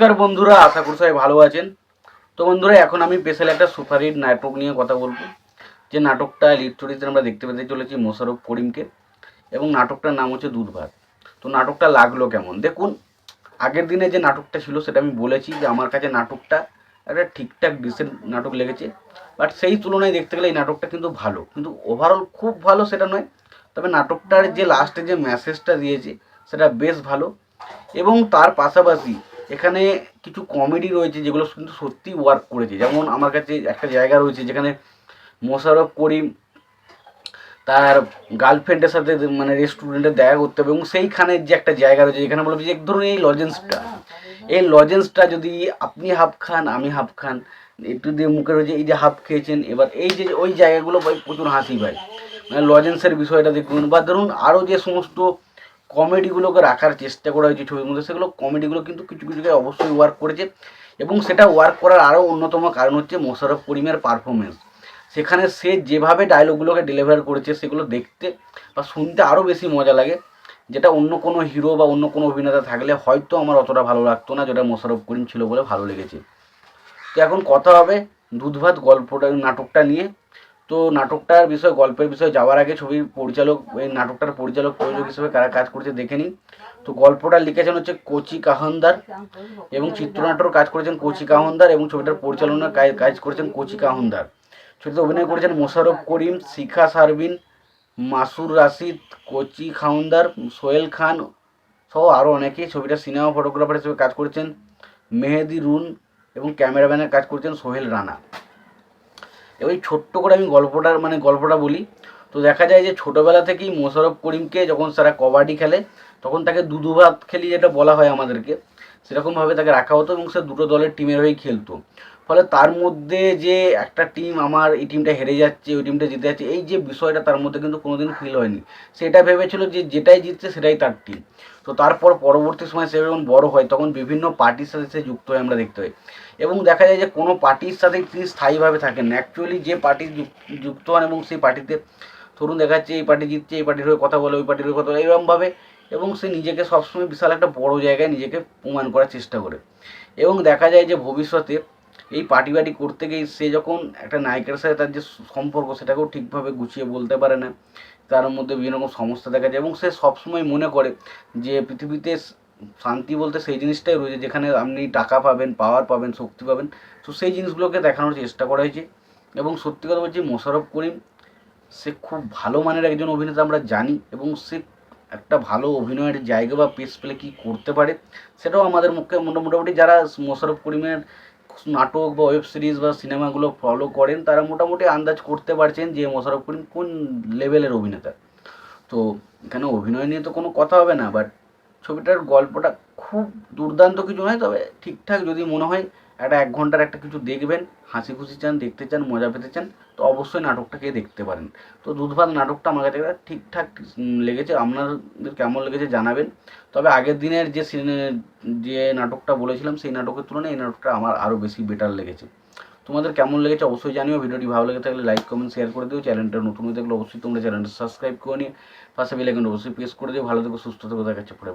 নমস্কার বন্ধুরা, আশা করি সবাই ভালো আছেন। তো বন্ধুরা, এখন আমি স্পেশাল একটা সুপারহিট নাটক নিয়ে কথা বলব। যে নাটকটা লিড আমরা দেখতে পেতে চলেছি মোশারফ করিমকে এবং নাটকটার নাম হচ্ছে দুধ ভাত তো নাটকটা লাগল কেমন? দেখুন, আগের দিনে যে নাটকটা ছিল সেটা আমি বলেছি যে আমার কাছে নাটকটা একটা ঠিকঠাক ডিসেন্ট নাটক লেগেছে। বাট সেই তুলনায় দেখতে গেলে এই নাটকটা কিন্তু ভালো। কিন্তু ওভারঅল খুব ভালো সেটা নয়, তবে নাটকটার যে লাস্টে যে মেসেজটা দিয়েছে সেটা বেশ ভালো। এবং তার পাশাপাশি এখানে কিছু কমেডি রয়েছে যেগুলো কিন্তু সত্যি ওয়ার্ক করেছে। যেমন আমার কাছে একটা জায়গা রয়েছে যেখানে মোশারফ করিম তার গার্লফ্রেন্ডের সাথে মানে রেস্টুরেন্টে দেখা করতে হবে এবং সেইখানে যে একটা জায়গা রয়েছে যেখানে বলবে যে ধরুন এই লজেন্সটা এই লজেন্সটা যদি আপনি হাফ খান, আমি হাফ খান, একটু দিয়ে মুখে রয়েছে, এই যে হাফ খেয়েছেন, এবার এই যে ওই জায়গাগুলো ভাই প্রচুর হাসি ভাই মানে লজেন্সের বিষয়টা দেখুন বা ধরুন আরও যে সমস্ত কমেডিগুলোকে রাখার চেষ্টা করা হয়েছে ছবির মধ্যে, সেগুলো কমেডিগুলো কিন্তু কিছু কিছু জায়গায় অবশ্যই ওয়ার্ক করেছে এবং সেটা ওয়ার্ক করার আরও অন্যতম কারণ হচ্ছে মোশারফ করিমের পারফরমেন্স সেখানে সে যেভাবে ডায়লগগুলোকে ডেলিভার করেছে, সেগুলো দেখতে বা শুনতে আরও বেশি মজা লাগে। যেটা অন্য কোনো হিরো বা অন্য কোনো অভিনেতা থাকলে হয়তো আমার অতটা ভালো লাগতো না, যেটা মোশারফ করিম ছিল বলে ভালো লেগেছে। তো এখন কথা হবে দুধভাত গল্পটা, নাটকটা নিয়ে। তো নাটকটার বিষয়ে, গল্পের বিষয়ে যাওয়ার আগে ছবির পরিচালক, এই নাটকটার পরিচালক, প্রযোজক হিসেবে কারা কাজ করছে দেখে নিন তো গল্পটা লিখেছেন হচ্ছে কোচি কাহনদার এবং চিত্রনাট্যর কাজ করেছেন কোচি কাহনদার এবং ছবিটার পরিচালনার কাজ করেছেন কোচি কাহনদার। ছবিতে অভিনয় করেছেন মোশারফ করিম, শিখা সারবিন, মাসুর রাশিদ, কোচি খাউন্দার সোহেল খান সহ আরও অনেকেই ছবিটা সিনেমা ফটোগ্রাফার হিসেবে কাজ করেছেন। মেহেদি রুন এবং ক্যামেরাম্যানের কাজ করেছেন সোহেল রানা। ওই ছোট্ট করে আমি গল্পটার মানে গল্পটা বলি। তো দেখা যায় যে ছোটোবেলা থেকেই মোশারফ করিমকে যখন সারা কবাডি খেলে, তখন তাকে দু ভাত খেলি যেটা বলা হয় আমাদেরকে, সেরকমভাবে তাকে রাখা হতো এবং সে দুটো দলের টিমের হয়েই খেলতো। ফলে তার মধ্যে যে একটা টিম আমার এই টিমটা হেরে যাচ্ছে, ওই টিমটা জিতে যাচ্ছে, এই যে বিষয়টা তার মধ্যে কিন্তু কোনোদিন ফিল হয়নি। সেটা ভেবেছিল যে যেটাই জিতছে সেটাই তার টিম তো তারপর পরবর্তী সময় সে যখন বড় হয়, তখন বিভিন্ন পার্টির সাথে সে যুক্ত হয়ে আমরা দেখতে পাই। এবং দেখা যায় যে কোনো পার্টির সাথে তিনি স্থায়ীভাবে থাকেন। না অ্যাকচুয়ালি যে পার্টি যুক্ত হন এবং সেই পার্টিতে ধরুন দেখা যাচ্ছে এই পার্টি জিতছে, এই পার্টির হয়ে কথা বলে, ওই পার্টির হয়ে কথা বলে এরকমভাবে এবং সে নিজেকে সবসময় বিশাল একটা বড় জায়গায় নিজেকে প্রমাণ করার চেষ্টা করে। এবং দেখা যায় যে ভবিষ্যতে এই পার্টি বাটি করতে গিয়ে সে যখন একটা নায়িকার সাথে তার যে সম্পর্ক, সেটাকেও ঠিকভাবে গুছিয়ে বলতে পারে না। তার মধ্যে বিভিন্ন রকম সমস্যা দেখা যায় এবং সে সবসময় মনে করে যে পৃথিবীতে শান্তি বলতে সেই জিনিসটাই রয়েছে, যেখানে আপনি টাকা পাবেন পাওয়ার পাবেন, শক্তি পাবেন। তো সেই জিনিসগুলোকে দেখানোর চেষ্টা করা হয়েছে এবং সত্যি কথা বলছি মোশারফ করিম, সে খুব ভালো মানের একজন অভিনেতা আমরা জানি এবং সে একটা ভালো অভিনয়ের জায়গা বা পেস পেলে কী করতে পারে, সেটাও আমাদের মুখে মোটা- মোটামুটি যারা মোশারফ করিমের নাটক বা ওয়েব সিরিজ বা সিনেমাগুলো ফলো করেন, তারা মোটামুটি আন্দাজ করতে পারছেন যে মোশারফ করিম কোন লেভেলের অভিনেতা। তো এখানে অভিনয় নিয়ে তো কোনো কথা হবে না বাট ছবিটার গল্পটা খুব দুর্দান্ত কিছু নয়, তবে ঠিকঠাক যদি মনে হয় একটা এক ঘণ্টার একটা কিছু দেখবেন হাসি খুশি চান, দেখতে চান, মজা পেতে চান, তো অবশ্যই নাটকটাকে দেখতে পারেন। তো দুধভাত নাটকটা আমার কাছে একটা ঠিকঠাক লেগেছে, আপনাদের কেমন লেগেছে জানাবেন। তবে আগের দিনের যে যে নাটকটা বলেছিলাম, সেই নাটকের তুলনায় এই নাটকটা আমার আরও বেশি বেটার লেগেছে। তোমাদের কেমন লেগেছে অবশ্যই জানিও, ভিডিওটি ভালো লেগে থাকলে লাইক, কমেন্ট, শেয়ার করে দিও, চ্যানেলটা নতুন হয়ে থাকলে অবশ্যই তোমরা চ্যানেলটা সাবস্ক্রাইব করে নিয়ে পাশে বেলাইকন অবশ্যই প্রেস করে দিও, ভালো থেকো, সুস্থ থেকো, দেখাচ্ছে পরে